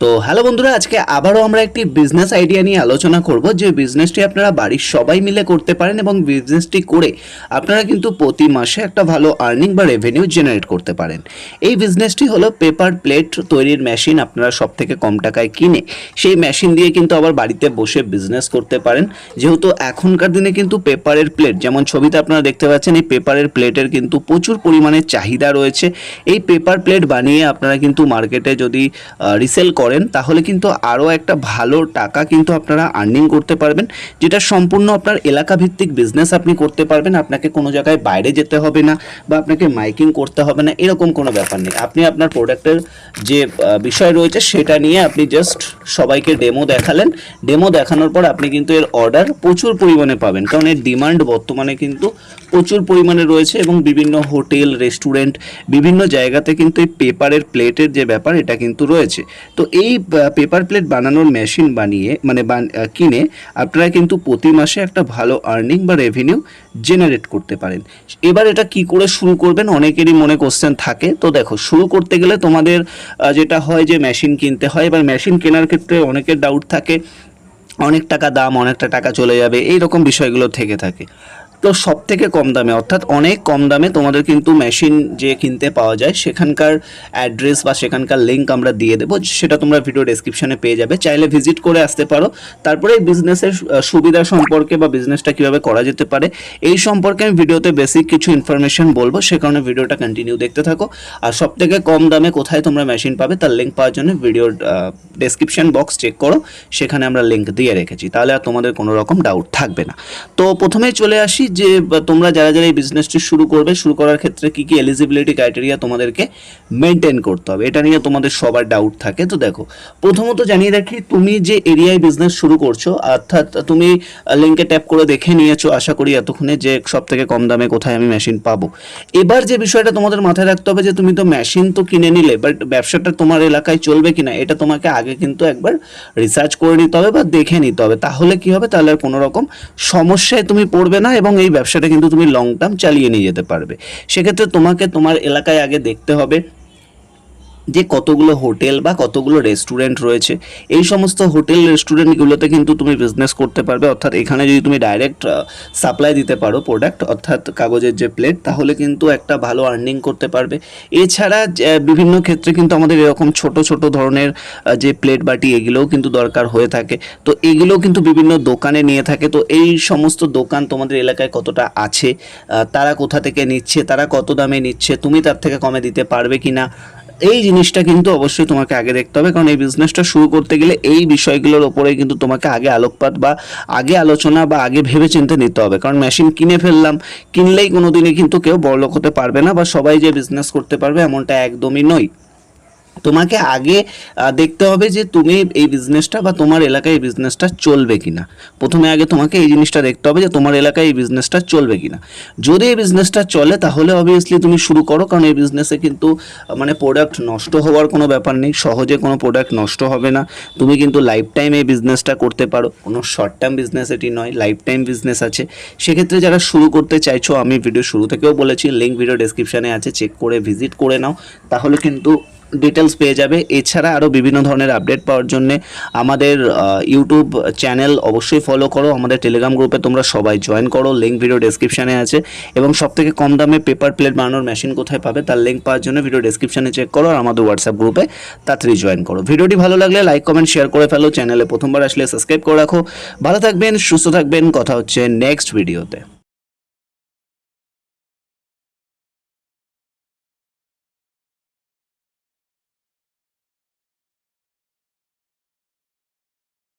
তো হ্যালো বন্ধুরা, আজকে আবারও আমরা একটি বিজনেস আইডিয়া নিয়ে আলোচনা করব, যে বিজনেসটি আপনারা বাড়ির সবাই মিলে করতে পারেন এবং বিজনেসটি করে আপনারা কিন্তু প্রতি মাসে একটা ভালো আর্নিং বা রেভিনিউ জেনারেট করতে পারেন। এই বিজনেসটি হলো পেপার প্লেট তৈরির মেশিন আপনারা সব থেকে কম টাকায় কিনে সেই মেশিন দিয়ে কিন্তু আবার বাড়িতে বসে বিজনেস করতে পারেন। যেহেতু এখনকার দিনে কিন্তু পেপারের প্লেট যেমন ছবিতে আপনারা দেখতে পাচ্ছেন, এই পেপারের প্লেটের কিন্তু প্রচুর পরিমাণে চাহিদা রয়েছে। এই পেপার প্লেট বানিয়ে আপনারা কিন্তু মার্কেটে যদি রিসেল করেন তাহলে কিন্তু আরও একটা ভালো টাকা কিন্তু আপনারা আর্নিং করতে পারবেন, যেটা সম্পূর্ণ আপনার এলাকা ভিত্তিক বিজনেস আপনি করতে পারবেন। আপনাকে কোনো জায়গায় বাইরে যেতে হবে না বা আপনাকে মাইকিং করতে হবে না, এরকম কোনো ব্যাপার নেই। আপনি আপনার প্রোডাক্টের যে বিষয় রয়েছে, সেটা নিয়ে আপনি জাস্ট সবাইকে ডেমো দেখালেন। ডেমো দেখানোর পর আপনি কিন্তু এর অর্ডার প্রচুর পরিমাণে পাবেন, কারণ এর ডিমান্ড বর্তমানে কিন্তু প্রচুর পরিমাণে রয়েছে এবং বিভিন্ন হোটেল রেস্টুরেন্ট বিভিন্ন জায়গাতে কিন্তু এই পেপারের প্লেটের যে ব্যাপার, এটা কিন্তু রয়েছে। তো এই পেপার প্লেট বানানোর মেশিন বানিয়ে মানে কিনে আপনারা কিন্তু প্রতি মাসে একটা ভালো আর্নিং বা রেভিনিউ জেনারেট করতে পারেন। এবার এটা কি করে শুরু করবেন? অনেকেরই মনে কোশ্চেন থাকে। তো দেখো, শুরু করতে গেলে তোমাদের যেটা হয় যে মেশিন কিনতে হয়, এবার মেশিন কেনার ক্ষেত্রে অনেকের ডাউট থাকে। অনেক টাকা দাম, অনেকটা টাকা চলে যাবে এই রকম বিষয়গুলো থেকে থাকে। তো সব থেকে কম দামে, অর্থাৎ অনেক কম দামে তোমাদের কিন্তু মেশিন যে কিনতে পাওয়া যায়, সেখানকার অ্যাড্রেস বা সেখানকার লিঙ্ক আমরা দিয়ে দেবো, সেটা তোমরা ভিডিও ডেসক্রিপশনে পেয়ে যাবে। চাইলে ভিজিট করে আসতে পারো। তারপরে এই বিজনেসের সুবিধা সম্পর্কে বা বিজনেসটা কীভাবে করা যেতে পারে, এই সম্পর্কে আমি ভিডিওতে বেসিক কিছু ইনফরমেশন বলব, সে কারণে ভিডিওটা কন্টিনিউ দেখতে থাকো। আর সব থেকে কম দামে কোথায় তোমরা মেশিন পাবে, তার লিঙ্ক পাওয়ার জন্য ভিডিওর ডেসক্রিপশন বক্স চেক করো, সেখানে আমরা লিঙ্ক দিয়ে রেখেছি। তাহলে আর তোমাদের কোনো রকম ডাউট থাকবে না। তো প্রথমে চলে আসি যে তোমরা যারা যারা এই বিজনেসটি শুরু করবে, শুরু করার ক্ষেত্রে কি কি এলিজিবিলিটি ক্রাইটেরিয়া তোমাদেরকে মেনটেন করতে হবে? এটা নিয়ে তোমাদের সবার ডাউট থাকে। তো দেখো, প্রথমত জানিয়ে রাখি, তুমি যে এরিয়ায় বিজনেস শুরু করছ, অর্থাৎ তুমি লিঙ্কে ট্যাপ করে দেখে নিয়েছো, আশা করি এতক্ষণে যে সব থেকে কম দামে কোথায় আমি মেশিন পাবো। এবার যে বিষয়টা তোমাদের মাথায় রাখতে হবে, যে তুমি তো মেশিন তো কিনে নিলে বাট ব্যবসাটা তোমার এলাকায় চলবে কিনা, এটা তোমাকে আগে কিন্তু একবার রিসার্চ করে নিতে হবে বা দেখে নিতে হবে। তাহলে কি হবে? তাহলে আর কোনো রকম সমস্যায় তুমি পড়বে না এবং এই ব্যবসাটা কিন্তু তুমি লং টার্ম চালিয়ে নিয়ে যেতে পারবে। সেক্ষেত্রে তোমাকে তোমার এলাকায় আগে দেখতে হবে যে কতগুলো হোটেল বা কতগুলো রেস্টুরেন্ট রয়েছে, এই সমস্ত হোটেল রেস্টুরেন্টগুলোতে কিন্তু তুমি বিজনেস করতে পারবে। অর্থাৎ এখানে যদি তুমি ডাইরেক্ট সাপ্লাই দিতে পারো প্রোডাক্ট অর্থাৎ কাগজের যে প্লেট তাহলে কিন্তু একটা ভালো আর্নিং করতে পারবে। এছাড়া বিভিন্ন ক্ষেত্রে কিন্তু আমাদের এরকম ছোট ছোট ধরনের যে প্লেট বাটি, এগুলোও কিন্তু দরকার হয়ে থাকে। তো এগুলোও কিন্তু বিভিন্ন দোকানে নিয়ে থাকে। তো এই সমস্ত দোকান তোমাদের এলাকায় কতটা আছে তারা কোথা থেকে নিচ্ছে, তারা কত দামে নিচ্ছে, তুমি তার থেকে কমে দিতে পারবে কিনা এই জিনিসটা কিন্তু অবশ্যই তোমাকে আগে দেখতে হবে, কারণ এই বিজনেসটা শুরু করতে গেলে এই বিষয়গুলোর ওপরে কিন্তু তোমাকে আগে আলোকপাত বা আগে আলোচনা বা আগে ভেবে চিন্তে নিতে হবে। কারণ মেশিন কিনে ফেললাম, কিনলেই কোনো দিনে কিন্তু কেউ বড়লোক হতে পারবে না বা সবাই যে বিজনেস করতে পারবে এমনটা একদমই নয়। তোমাকে আগে দেখতে হবে যে তুমি এই বিজনেসটা বা তোমার এলাকায় এই বিজনেসটা চলবে কিনা। প্রথমে আগে তোমাকে এই জিনিসটা দেখতে হবে যে তোমার এলাকায় এই বিজনেসটা চলবে কিনা। যদি এই বিজনেসটা চলে, তাহলে অবভিয়াসলি তুমি শুরু করো, কারণ এই বিজনেসে কিন্তু মানে প্রোডাক্ট নষ্ট হওয়ার কোনো ব্যাপার নেই, সহজে কোনো প্রোডাক্ট নষ্ট হবে না। তুমি কিন্তু লাইফ টাইম এই বিজনেসটা করতে পারো। কোনো শর্ট টার্ম বিজনেস এটি নয় লাইফ টাইম বিজনেস আছে। সেক্ষেত্রে যারা শুরু করতে চাইছো, আমি ভিডিও শুরু থেকেও বলেছি লিঙ্ক ভিডিও ডেসক্রিপশনে আছে চেক করে ভিজিট করে নাও। তাহলে কিন্তু ডিটেলস পেয়ে যাবে। এছাড়া আরও বিভিন্ন ধরনের আপডেট পাওয়ার জন্য আমাদের ইউটিউব চ্যানেল অবশ্যই ফলো করো। আমাদের টেলিগ্রাম গ্রুপে তোমরা সবাই জয়েন করো। লিঙ্ক ভিডিও ডেসক্রিপশনে আছে। এবং সব থেকে কম দামে পেপার প্লেট বানানোর মেশিন কোথায় পাবে তার লিঙ্ক পাওয়ার জন্য ভিডিও ডেসক্রিপশনে চেক করো আর আমাদের হোয়াটসঅ্যাপ গ্রুপে তাড়াতাড়ি জয়েন করো। ভিডিওটি ভালো লাগলে লাইক কমেন্ট শেয়ার করে ফেলো। চ্যানেলে প্রথমবার আসলে সাবস্ক্রাইব করে রাখো। ভালো থাকবেন, সুস্থ থাকবেন। কথা হচ্ছে নেক্সট ভিডিওতে